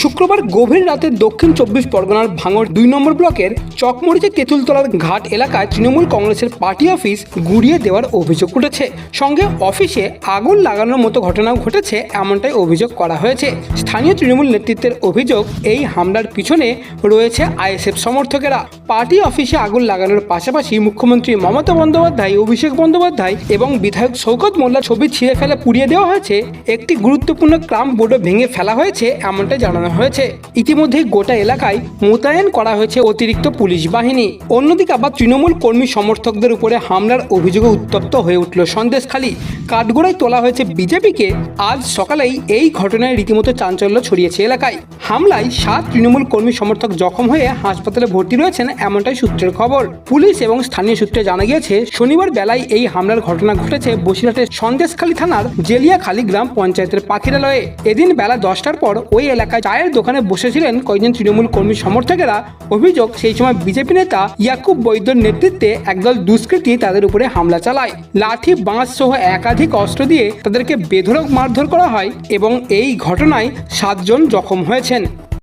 শুক্রবার গভীর রাতে দক্ষিণ চব্বিশ পরগনার ভাঙড় দুই নম্বর ব্লকের চকমরিচে তেঁতুলতলার ঘাট এলাকায় তৃণমূল কংগ্রেসের পার্টি অফিস গুড়িয়ে দেওয়ার অভিযোগ উঠেছে। সঙ্গে অফিসে আগুন লাগানোর মতো ঘটনাও ঘটেছে, এমনটাই অভিযোগ করা হয়েছে। স্থানীয় তৃণমূল নেতৃত্বের অভিযোগ, এই হামলার পিছনে রয়েছে আইএসএফ সমর্থকেরা। পার্টি অফিসে আগুন লাগানোর পাশাপাশি মুখ্যমন্ত্রী মমতা বন্দ্যোপাধ্যায়, অভিষেক বন্দ্যোপাধ্যায় এবং বিধায়ক শৌকত মোল্লার ছবি ছিঁড়ে ফেলে পুড়িয়ে দেওয়া হয়েছে। একটি গুরুত্বপূর্ণ ক্রাম বোর্ডও ভেঙে ফেলা হয়েছে, এমনটাই জানানো হয়েছে। ইতিমধ্যেই গোটা এলাকায় মোতায়েন করা হয়েছে অতিরিক্ত পুলিশ বাহিনী। অন্যদিকে আবার তৃণমূল কর্মী সমর্থকদের উপরে হামলার অভিযোগে উত্তপ্ত হয়ে উঠল সন্দেশখালী। কাঠগোড়ায় তোলা হয়েছে বিজেপিকে। আজ সকালেই এই ঘটনায় রীতিমতো চাঞ্চল্য ছড়িয়েছে এলাকায়। হামলায় সাত তৃণমূল কর্মী সমর্থক জখম হয়ে হাসপাতালে ভর্তি রয়েছেন এমনটাই সূত্রের খবর। পুলিশ এবং স্থানীয় সূত্রে জানা গিয়েছে, শনিবার বেলায় এই হামলার ঘটনা ঘটেছে বসিরহাটের সন্দেশখালী থানার জেলিয়াখালী গ্রাম পঞ্চায়েতের পাখিরালয়ে। এদিন বেলা দশটার পর ওই এলাকায় চায়ের দোকানে বসেছিলেন কয়েকজন তৃণমূল কর্মী সমর্থকেরা। অভিযোগ, সেই সময় বিজেপি নেতা ইয়াকুব বৈদ্যর নেতৃত্বে একদল দুষ্কৃতী তাদের উপরে হামলা চালায়। লাঠি, বাঁশ সহ একাধিক অস্ত্র দিয়ে তাদেরকে বেধরক মারধর করা হয় এবং এই ঘটনায় সাতজন জখম হয়েছেন।